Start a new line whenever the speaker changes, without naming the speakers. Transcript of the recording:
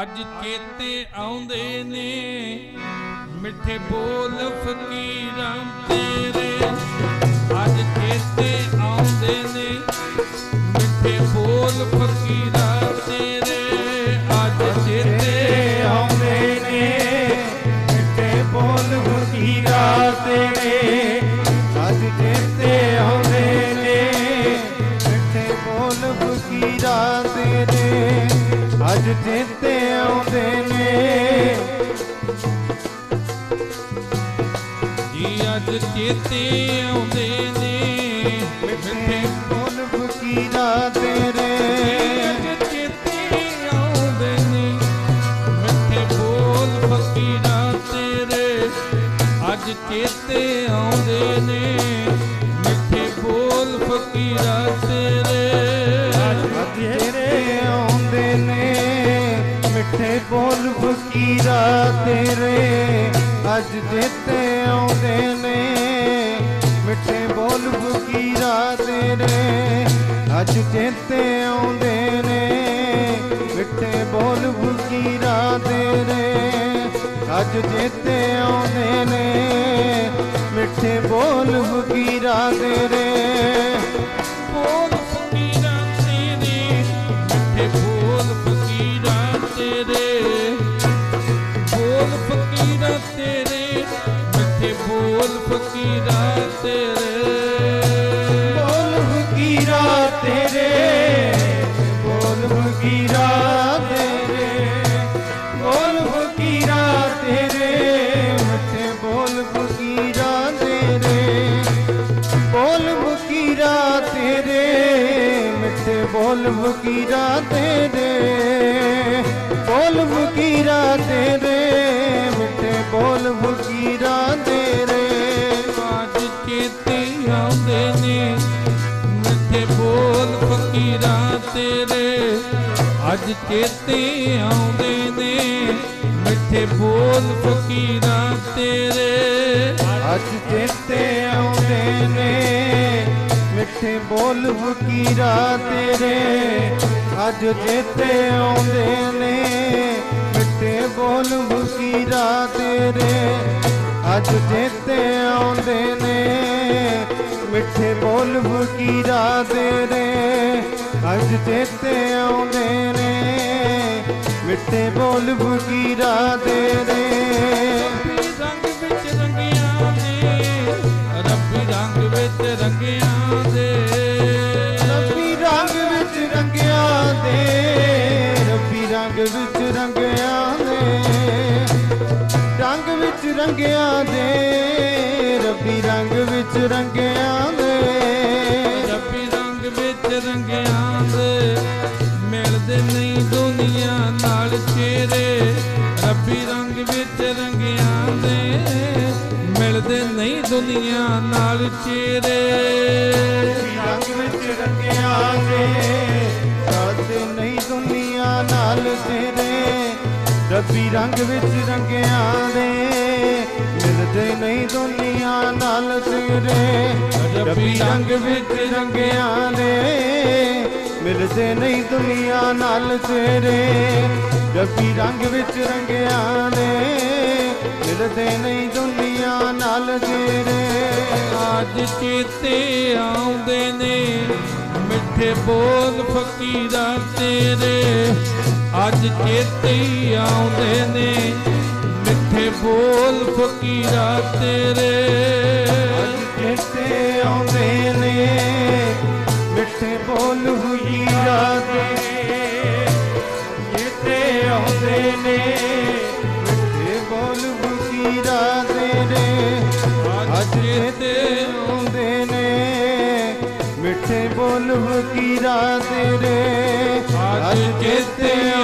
ਅੱਜ ਚੇਤੇ ਆਉਂਦੇ ਨੇ। ਮਿੱਠੇ ਬੋਲ ਫਕੀਰਾਂ ਤੇਰੇ। ਅੱਜ ਚੇਤੇ ਆਉਂਦੇ ਨੇ। ਮਿੱਠੇ ਬੋਲ ਫਕੀਰਾਂ ਤੇਰੇ। ਅੱਜ ਚੇਤੇ
ਆਉਂਦੇ ਨੇ। ਮਿੱਠੇ ਬੋਲ ਫਕੀਰਾ ਤੇਰੇ। ਅੱਜ ਚੇਤੇ ਆਉਂਦੇ ਨੇ। ਮਿੱਠੇ ਬੋਲ ਫਕੀਰਾ ਅੱਜ ਚੇਤੇ ਆਉਂਦੇ ਨੇ।
ਜੀ, ਅੱਜ ਚੇਤੇ ਆਉਂਦੇ ਨੇ।
ਮਿੱਠੇ ਬੋਲ ਫਕੀਰਾ ਤੇਰੇ।
ਅੱਜ ਚੇਤੇ ਆਉਂਦੇ ਨੇ। ਮਿੱਠੇ ਬੋਲ ਫਕੀਰਾਂ ਤੇਰੇ। ਅੱਜ ਚੇਤੇ ਆਉਂਦੇ ਨੇ। ਮਿੱਠੇ ਬੋਲ ਫਕੀਰਾਂ
ਮਿੱਠੇ ਬੋਲ ਫਕੀਰਾ ਤੇਰੇ। ਅੱਜ ਚੇਤੇ ਆਉਂਦੇ ਨੇ, ਮਿੱਠੇ ਬੋਲ ਫਕੀਰਾ ਤੇਰੇ। ਅੱਜ ਚੇਤੇ ਆਉਂਦੇ ਨੇ, ਮਿੱਠੇ ਬੋਲ ਫਕੀਰਾ ਤੇਰੇ। ਅੱਜ ਚੇਤੇ ਆਉਂਦੇ ਨੇ, ਮਿੱਠੇ ਬੋਲ ਫਕੀਰਾ ਤੇਰੇ।
ਬੋਲ ਬੋਲ ਫਕੀਰਾਂ ਤੇਰੇ। ਬੋਲ ਫਕੀਰਾ ਤੇਰੇ। ਬੋਲ ਫਕੀਰਾ ਤੇਰੇ।
ਬੋਲ ਫਕੀਰਾ ਤੇਰੇ। ਮੱਥੇ ਬੋਲ ਫਕੀਰਾ ਤੇਰੇ। ਬੋਲ ਫਕੀਰਾ ਤੇਰੇ। ਮੱਥੇ ਬੋਲ ਫਕੀਰਾ ਤੇਰੇ। ਬੋਲ ਫਕੀਰਾ ਤੇਰੇ। ਮਿੱਠੇ ਬੋਲ ਫਕੀਰਾ
ਫਕੀਰਾਂ ਤੇਰੇ ਅੱਜ ਚੇਤੇ ਆਉਂਦੇ ਨੇ। ਮਿੱਠੇ ਬੋਲ ਫਕੀਰਾਂ ਤੇਰੇ
ਅੱਜ ਚੇਤੇ ਆਉਂਦੇ ਨੇ। ਮਿੱਠੇ ਬੋਲ ਫਕੀਰਾਂ ਤੇਰੇ ਅੱਜ ਚੇਤੇ ਆਉਂਦੇ ਨੇ। ਮਿੱਠੇ ਬੋਲ ਫਕੀਰਾਂ ਤੇਰੇ ਅੱਜ ਚੇਤੇ ਆਉਂਦੇ ਨੇ। ਮਿੱਠੇ ਬੋਲ ਫਕੀਰਾ ਤੇਰੇ ਅੱਜ ਚੇਤੇ ਆਉਂਦੇ ਨੇ। ਮਿੱਠੇ ਬੋਲ ਫਕੀਰਾ ਤੇਰੇ
ਰੰਗ ਵਿੱਚ ਰੰਗਿਆਂ ਦੇ ਰੱਬੀ ਰੰਗ ਵਿੱਚ ਰੰਗਿਆਂ ਦੇ।
ਰੱਬੀ ਰੰਗ ਵਿੱਚ ਰੰਗਿਆ ਦੇ। ਰੱਬੀ ਰੰਗ ਵਿੱਚ ਰੰਗਿਆ ਦੇ ਰੰਗ ਵਿੱਚ ਰੰਗਿਆ ਵਿੱਚ ਰੰਗਿਆ ਦੇ।
ਰੱਬੀ ਰੰਗ ਵਿੱਚ ਰੰਗਿਆਂ ਦੇ। ਮਿਲਦੇ ਨਹੀਂ ਦੁਨੀਆ ਨਾਲ ਚਿਹਰੇ। ਰੱਬੀ ਰੰਗ ਵਿੱਚ ਰੰਗਿਆਂ ਦੇ। ਮਿਲਦੇ ਨਹੀਂ ਦੁਨੀਆ ਨਾਲ ਚਿਹਰੇ।
ਰੰਗ ਵਿੱਚ ਰੰਗਿਆ ਦੇ। ਸਾਦੇ ਨਹੀਂ ਦੁਨੀਆ ਨਾਲ ਤੇਰੇ ਰੱਬੀ ਰੰਗ ਵਿੱਚ ਰੰਗਿਆ ਦੇ। ਮਿਲਦੇ ਨਹੀਂ ਦੁਨੀਆ ਰੱਬੀ ਰੰਗ ਵਿੱਚ ਰੰਗਿਆ ਨੇ ਮਿਲਦੇ ਨਹੀਂ ਦੁਨੀਆ ਨਾਲ ਤੇਰੇ। ਰੱਬੀ ਰੰਗ ਵਿੱਚ ਰੰਗਿਆ ਨੇ ਮਿਲਦੇ ਨਹੀਂ ਦੁਨੀਆ ਨਾਲ ਤੇਰੇ।
ਅੱਜ ਚੇਤੇ ਆਉਂਦੇ ਨੇ, ਮਿੱਠੇ ਬੋਲ ਫਕੀਰਾਂ ਤੇਰੇ। ਅੱਜ ਚੇਤੇ ਆਉਂਦੇ ਨੇ, ਮਿੱਠੇ ਬੋਲ ਫਕੀਰਾਂ ਤੇਰੇ।
ਮਿੱਠੇ ਬੋਲ ਹੁਈਰਾ ਦੇ ਚੇਤੇ ਆਉਂਦੇ ਨੇ ਮਿੱਠੇ ਬੋਲ ਹੁਈਰਾ ਤੇਰੇ ਅੱਜ ਚੇਤੇ ਆਉਂਦੇ ਨੇ, ਮਿੱਠੇ ਬੋਲ ਫਕੀਰਾ ਤੇਰੇ
ਅੱਜ ਚੇਤੇ ਨੇ ਮਿੱਠੇ ਬੋਲ